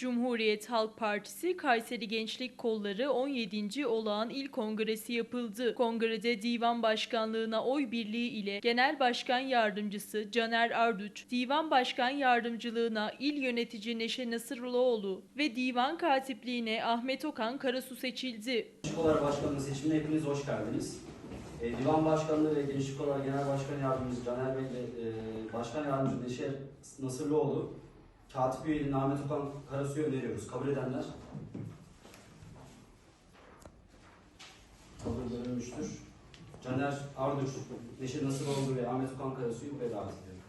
Cumhuriyet Halk Partisi Kayseri Gençlik Kolları 17. Olağan İl Kongresi yapıldı. Kongrede divan başkanlığına oy birliği ile Genel Başkan Yardımcısı Caner Arduç, Divan Başkan Yardımcılığına İl Yönetici Neşe Nasırlıoğlu ve Divan Katipliğine Ahmet Okan Karasu seçildi. Gençlik Kolları Başkanlığı seçimine hepiniz hoş geldiniz. E, Divan Başkanlığı ve Gençlik Kolları Genel Başkan Yardımcısı Caner Bey ve e, Başkan Yardımcısı Neşe Nasırlıoğlu, Katip üyeliğine Ahmet Okan Karasu'yu öneriyoruz. Kabul edenler? Kabul görülmüştür. Caner Arduç, Neşe Nasırlıoğlu ve Ahmet Okan Karasu'yu buraya davet ediyorum.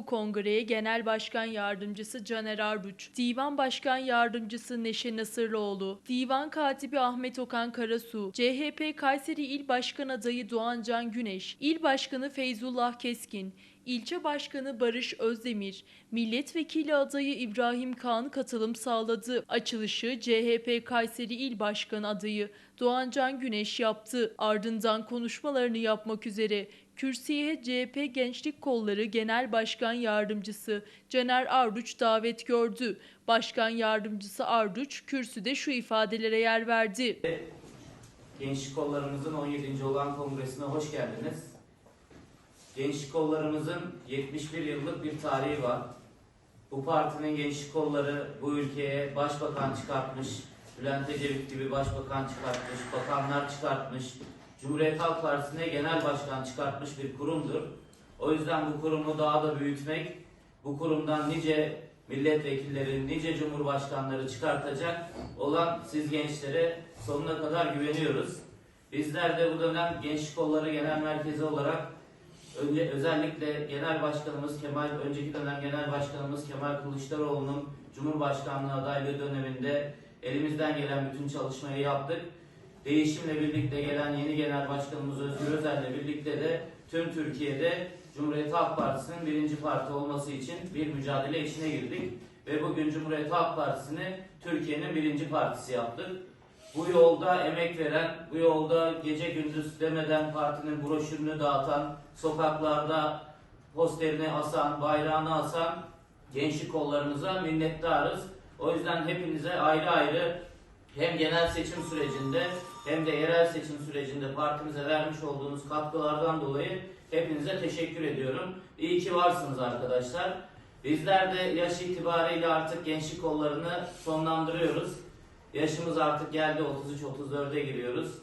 Bu kongreye Genel Başkan Yardımcısı Caner Arduç, Divan Başkan Yardımcısı Neşe Nasırlıoğlu, Divan Katibi Ahmet Okan Karasu, CHP Kayseri İl Başkan Adayı Doğan Can Güneş, İl Başkanı Feyzullah Keskin, İlçe Başkanı Barış Özdemir, Milletvekili adayı İbrahim Kağan katılım sağladı. Açılışı CHP Kayseri İl Başkanı adayı Doğan Can Güneş yaptı. Ardından konuşmalarını yapmak üzere kürsüye CHP Gençlik Kolları Genel Başkan Yardımcısı Caner Arduç davet gördü. Başkan Yardımcısı Arduç kürsüde şu ifadelere yer verdi. Gençlik Kollarımızın 17. olan kongresine hoş geldiniz. Gençlik Kollarımızın 71 yıllık bir tarihi var. Bu partinin gençlik kolları bu ülkeye başbakan çıkartmış, Bülent Ecevit gibi başbakan çıkartmış, bakanlar çıkartmış, Cumhuriyet Halk Partisi'ne genel başkan çıkartmış bir kurumdur. O yüzden bu kurumu daha da büyütmek, bu kurumdan nice milletvekilleri, nice cumhurbaşkanları çıkartacak olan siz gençlere sonuna kadar güveniyoruz. Bizler de bu dönem Gençlik Kolları Genel Merkezi olarak önce özellikle Genel Başkanımız Kemal, önceki dönem Genel Başkanımız Kemal Kılıçdaroğlu'nun Cumhurbaşkanlığı adaylığı döneminde elimizden gelen bütün çalışmayı yaptık. Değişimle birlikte gelen yeni Genel Başkanımız Özgür Özel'le birlikte de tüm Türkiye'de Cumhuriyet Halk Partisi'nin birinci parti olması için bir mücadele içine girdik. Ve bugün Cumhuriyet Halk Partisi'ni Türkiye'nin birinci partisi yaptık. Bu yolda emek veren, bu yolda gece gündüz demeden partinin broşürünü dağıtan, sokaklarda posterini asan, bayrağını asan gençlik kollarımıza minnettarız. O yüzden hepinize ayrı ayrı hem genel seçim sürecinde hem de yerel seçim sürecinde partimize vermiş olduğunuz katkılardan dolayı hepinize teşekkür ediyorum. İyi ki varsınız arkadaşlar. Bizler de yaş itibariyle artık gençlik kollarını sonlandırıyoruz. Yaşımız artık geldi 33-34'e giriyoruz.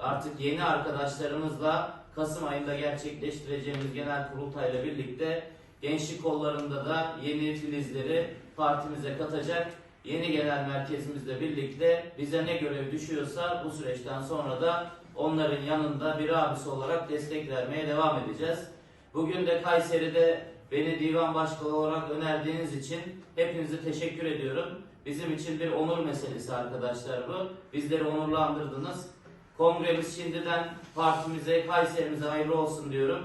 Artık yeni arkadaşlarımızla Kasım ayında gerçekleştireceğimiz genel kurultayla birlikte gençlik kollarında da yeni filizleri partimize katacak yeni genel merkezimizle birlikte bize ne görev düşüyorsa bu süreçten sonra da onların yanında bir abisi olarak destek vermeye devam edeceğiz. Bugün de Kayseri'de beni divan başkanı olarak önerdiğiniz için hepinize teşekkür ediyorum. Bizim için bir onur meselesi arkadaşlar bu. Bizleri onurlandırdınız. Kongremiz şimdiden partimize, Kayseri'mize hayırlı olsun diyorum.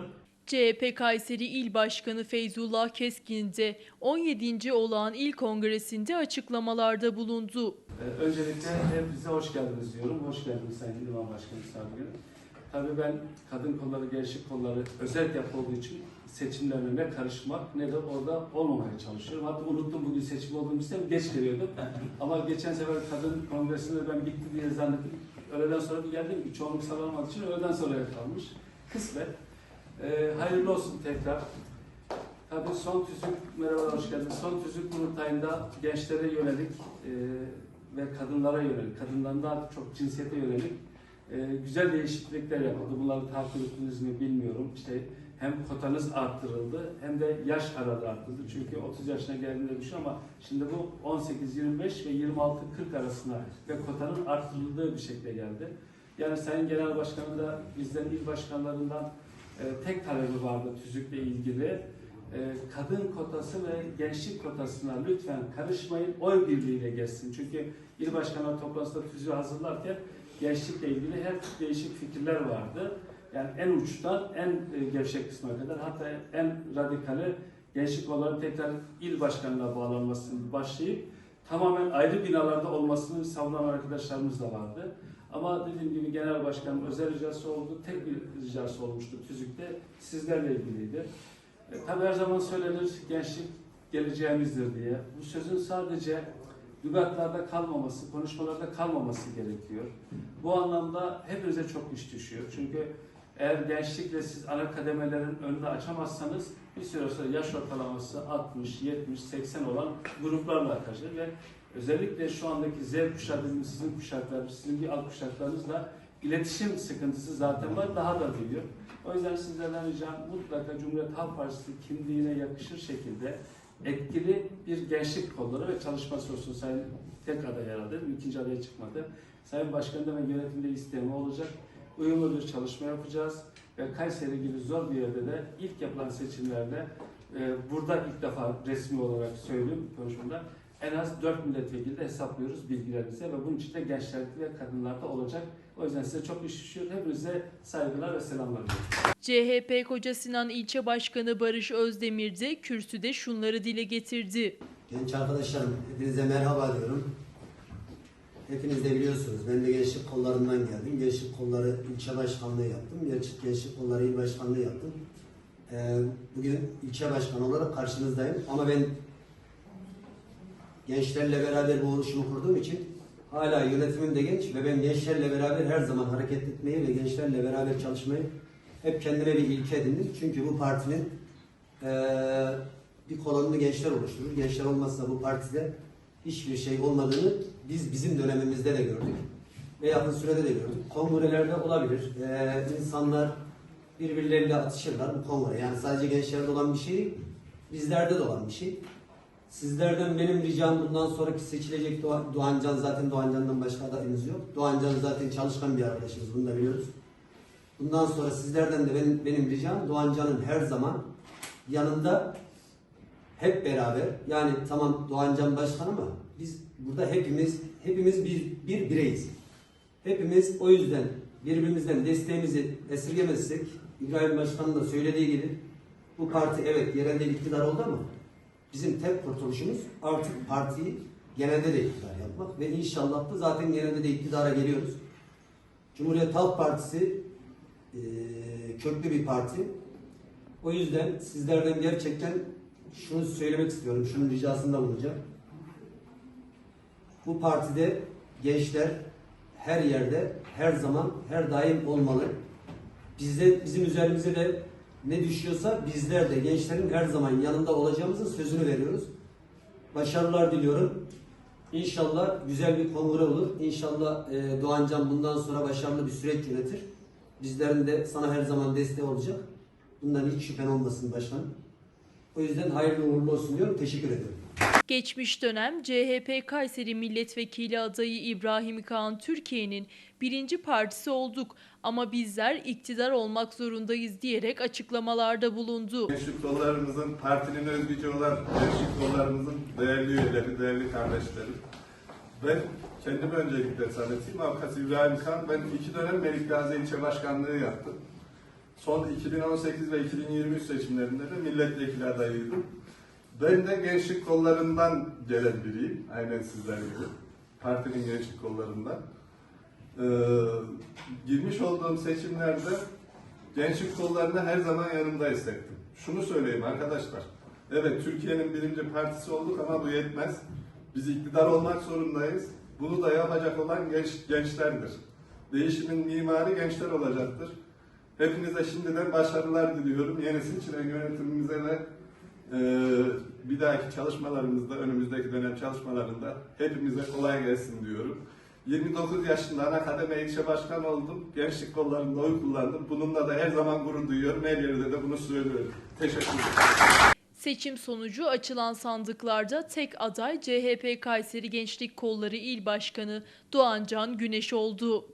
CHP Kayseri İl Başkanı Feyzullah Keskin de 17. olağan İl Kongresi'nde açıklamalarda bulundu. Ee, Öncelikle hepinize hoş geldiniz diyorum. Hoş geldiniz Sayın Divan Başkanı Sargın. Tabii ben kadın kolları, gençlik kolları özel yapı olduğu için seçimlerine ne karışmak ne de orada olmamaya çalışıyorum. Hatta unuttum bugün seçim olduğunu bilsem geç geliyordum. Ama geçen sefer kadın kongresinde ben bitti diye zannettim. Öğleden sonra bir geldim ki çoğunluk sağlanmadığı için öğleden sonraya kalmış. Kısmet. Ee, hayırlı olsun tekrar. Tabii son tüzük, merhaba hoş geldiniz. Son tüzük kurultayında gençlere yönelik e, ve kadınlara yönelik, kadınların daha çok cinsiyete yönelik güzel değişiklikler yapıldı. Bunları takip ettiniz mi bilmiyorum. İşte hem kotanız arttırıldı hem de yaş aralığı arttırıldı. Çünkü 30 yaşına geldiğinde düşün ama şimdi bu 18-25 ve 26-40 arasında ve kotanın arttırıldığı bir şekilde geldi. Yani Sayın Genel Başkanı da bizden il başkanlarından e, tek talebi vardı tüzükle ilgili. E, kadın kotası ve gençlik kotasına lütfen karışmayın, oy birliğiyle geçsin. Çünkü il başkanları toplantısında tüzüğü hazırlarken gençlikle ilgili her tip değişik fikirler vardı. Yani en uçtan en e, gevşek kısmına kadar hatta en radikali gençlik olarak tekrar il başkanına bağlanmasını başlayıp tamamen ayrı binalarda olmasını savunan arkadaşlarımız da vardı. Ama dediğim gibi genel başkanın özel ricası oldu. Tek bir ricası olmuştu tüzükte. Sizlerle ilgiliydi. E, tabii her zaman söylenir gençlik geleceğimizdir diye. Bu sözün sadece lügatlarda kalmaması, konuşmalarda kalmaması gerekiyor. Bu anlamda hepinize çok iş düşüyor. Çünkü eğer gençlikle siz ana kademelerin önünü açamazsanız bir süre sonra yaş ortalaması 60, 70, 80 olan gruplarla karşı ve özellikle şu andaki Z kuşağı bizim sizin kuşaklarınız, sizin bir alt kuşaklarınızla iletişim sıkıntısı zaten var, daha da büyüyor. O yüzden sizlerden ricam mutlaka Cumhuriyet Halk Partisi kimliğine yakışır şekilde etkili bir gençlik kolları ve çalışması olsun. Sayın tek aday herhalde, ikinci aday çıkmadı. Sayın Başkan'da ve yönetimde istemi olacak. Uyumlu bir çalışma yapacağız ve Kayseri gibi zor bir yerde de ilk yapılan seçimlerde e, burada ilk defa resmi olarak söylüyorum konuşmamda en az 4 milletvekili de hesaplıyoruz bilgilerimize ve bunun için de gençlerde ve kadınlarda olacak. O yüzden size çok iş düşüyor. Hepinize saygılar ve selamlar diliyorum. CHP Koca Sinan İlçe Başkanı Barış Özdemir de kürsüde şunları dile getirdi. Genç arkadaşlarım, hepinize merhaba diyorum. Hepiniz de biliyorsunuz, ben de gençlik kollarından geldim. Gençlik kolları ilçe başkanlığı yaptım. Gençlik, gençlik kolları il başkanlığı yaptım. Ee, bugün ilçe başkanı olarak karşınızdayım. Ama ben gençlerle beraber bu oluşumu kurduğum için hala yönetimim de genç ve ben gençlerle beraber her zaman hareket etmeyi ve gençlerle beraber çalışmayı hep kendime bir ilke edindim. Çünkü bu partinin eee bir kolonunu gençler oluşturur. Gençler olmazsa bu partide hiçbir şey olmadığını biz bizim dönemimizde de gördük. Ve yakın sürede de gördük. Kongrelerde olabilir. Ee, insanlar birbirleriyle atışırlar bu kongre. Yani sadece gençlerde olan bir şey değil, bizlerde de olan bir şey. Sizlerden benim ricam bundan sonraki seçilecek Doğan, Doğancan zaten Doğancan'dan başka adayımız yok. Doğancan zaten çalışkan bir arkadaşımız bunu da biliyoruz. Bundan sonra sizlerden de benim, benim ricam Doğancan'ın her zaman yanında hep beraber yani tamam Doğancan Başkan ama biz burada hepimiz hepimiz bir, bir bireyiz. Hepimiz o yüzden birbirimizden desteğimizi esirgemezsek İbrahim Başkan'ın da söylediği gibi bu parti evet yerelde iktidar oldu ama bizim tek kurtuluşumuz artık partiyi genelde de iktidar yapmak ve inşallah da zaten genelde de iktidara geliyoruz. Cumhuriyet Halk Partisi eee, köklü bir parti. O yüzden sizlerden gerçekten şunu söylemek istiyorum, şunun ricasında bulunacağım. Bu partide gençler her yerde, her zaman, her daim olmalı. Bizde, bizim üzerimize de ne düşüyorsa bizler de gençlerin her zaman yanında olacağımızın sözünü veriyoruz. Başarılar diliyorum. İnşallah güzel bir kongre olur. İnşallah e, Doğancan bundan sonra başarılı bir süreç yönetir. Bizlerin de sana her zaman desteği olacak. Bundan hiç şüphen olmasın başkanım. O yüzden hayırlı uğurlu olsun diyorum. Teşekkür ederim. Geçmiş dönem CHP Kayseri Milletvekili adayı İbrahim Kaan Türkiye'nin birinci partisi olduk ama bizler iktidar olmak zorundayız diyerek açıklamalarda bulundu. Gençlik kollarımızın, partinin özgücü olan gençlik kollarımızın değerli üyeleri, değerli kardeşlerim. Ben kendimi öncelikle tanıtayım. Avukat İbrahim Kan, ben iki dönem Melikgazi İlçe Başkanlığı yaptım. Son 2018 ve 2023 seçimlerinde de milletvekili adayıydım. Ben de gençlik kollarından gelen biriyim. Aynen sizler gibi. Partinin gençlik kollarından. Ee, girmiş olduğum seçimlerde gençlik kollarında her zaman yanımda hissettim. Şunu söyleyeyim arkadaşlar. Evet Türkiye'nin birinci partisi olduk ama bu yetmez. Biz iktidar olmak zorundayız. Bunu da yapacak olan genç, gençlerdir. Değişimin mimarı gençler olacaktır. Hepinize şimdiden başarılar diliyorum. Yeni seçilen yönetimimize ve e, bir dahaki çalışmalarımızda, önümüzdeki dönem çalışmalarında hepimize kolay gelsin diyorum. 29 yaşında ana kademe ilçe başkan oldum. Gençlik kollarında oy kullandım. Bununla da her zaman gurur duyuyorum. Her yerde de bunu söylüyorum. Teşekkür ederim. Seçim sonucu açılan sandıklarda tek aday CHP Kayseri Gençlik Kolları İl Başkanı Doğancan Güneş oldu.